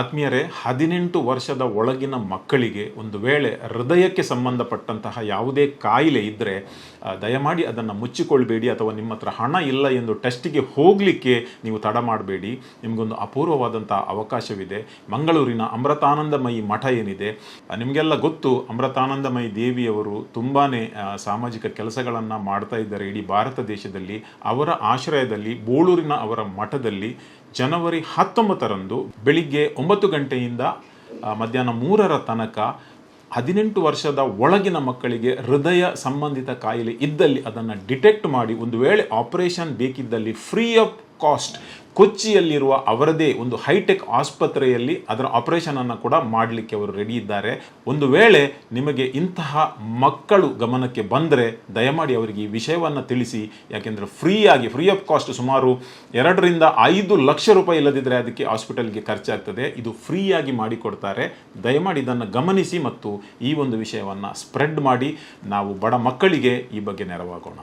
ಆತ್ಮೀಯರೇ, ಹದಿನೆಂಟು ವರ್ಷದ ಒಳಗಿನ ಮಕ್ಕಳಿಗೆ ಒಂದು ವೇಳೆ ಹೃದಯಕ್ಕೆ ಸಂಬಂಧಪಟ್ಟಂತಹ ಯಾವುದೇ ಕಾಯಿಲೆ ಇದ್ದರೆ ದಯಮಾಡಿ ಅದನ್ನು ಮುಚ್ಚಿಕೊಳ್ಬೇಡಿ ಅಥವಾ ನಿಮ್ಮ ಹತ್ರ ಹಣ ಇಲ್ಲ ಎಂದು ಟೆಸ್ಟಿಗೆ ಹೋಗಲಿಕ್ಕೆ ನೀವು ತಡ ಮಾಡಬೇಡಿ. ನಿಮಗೊಂದು ಅಪೂರ್ವವಾದಂಥ ಅವಕಾಶವಿದೆ. ಮಂಗಳೂರಿನ ಅಮೃತಾನಂದಮಯಿ ಮಠ ಏನಿದೆ ನಿಮಗೆಲ್ಲ ಗೊತ್ತು, ಅಮೃತಾನಂದಮಯಿ ದೇವಿಯವರು ತುಂಬಾ ಸಾಮಾಜಿಕ ಕೆಲಸಗಳನ್ನು ಮಾಡ್ತಾ ಇದ್ದಾರೆ ಇಡೀ ಭಾರತ ದೇಶದಲ್ಲಿ. ಅವರ ಆಶ್ರಯದಲ್ಲಿ, ಬೋಳೂರಿನ ಅವರ ಮಠದಲ್ಲಿ ಜನವರಿ ಹತ್ತೊಂಬತ್ತರಂದು ಬೆಳಿಗ್ಗೆ ಒಂಬತ್ತು ಗಂಟೆಯಿಂದ ಮಧ್ಯಾಹ್ನ ಮೂರರ ತನಕ ಹದಿನೆಂಟು ವರ್ಷದ ಒಳಗಿನ ಮಕ್ಕಳಿಗೆ ಹೃದಯ ಸಂಬಂಧಿತ ಕಾಯಿಲೆ ಇದ್ದಲ್ಲಿ ಅದನ್ನು ಡಿಟೆಕ್ಟ್ ಮಾಡಿ ಒಂದು ವೇಳೆ ಆಪರೇಷನ್ ಬೇಕಿದ್ದಲ್ಲಿ ಫ್ರೀ ಆಫ್ ಕಾಸ್ಟ್ ಕೊಚ್ಚಿಯಲ್ಲಿರುವ ಅವರದೇ ಒಂದು ಹೈಟೆಕ್ ಆಸ್ಪತ್ರೆಯಲ್ಲಿ ಅದರ ಆಪರೇಷನ್ ಅನ್ನು ಕೂಡ ಮಾಡಲಿಕ್ಕೆ ಅವರು ರೆಡಿ ಇದ್ದಾರೆ. ಒಂದು ವೇಳೆ ನಿಮಗೆ ಇಂತಹ ಮಕ್ಕಳು ಗಮನಕ್ಕೆ ಬಂದರೆ ದಯಮಾಡಿ ಅವರಿಗೆ ಈ ವಿಷಯವನ್ನು ತಿಳಿಸಿ. ಯಾಕೆಂದರೆ ಫ್ರೀಯಾಗಿ ಫ್ರೀ ಆಫ್ ಕಾಸ್ಟ್ ಸುಮಾರು ಎರಡರಿಂದ ಐದು ಲಕ್ಷ ರೂಪಾಯಿ ಇಲ್ಲದಿದ್ದರೆ ಅದಕ್ಕೆ ಹಾಸ್ಪಿಟಲ್ಗೆ ಖರ್ಚಾಗ್ತದೆ. ಇದು ಫ್ರೀಯಾಗಿ ಮಾಡಿಕೊಡ್ತಾರೆ. ದಯಮಾಡಿ ಇದನ್ನು ಗಮನಿಸಿ ಮತ್ತು ಈ ಒಂದು ವಿಷಯವನ್ನು ಸ್ಪ್ರೆಡ್ ಮಾಡಿ. ನಾವು ಬಡ ಮಕ್ಕಳಿಗೆ ಈ ಬಗ್ಗೆ ನೆರವಾಗೋಣ.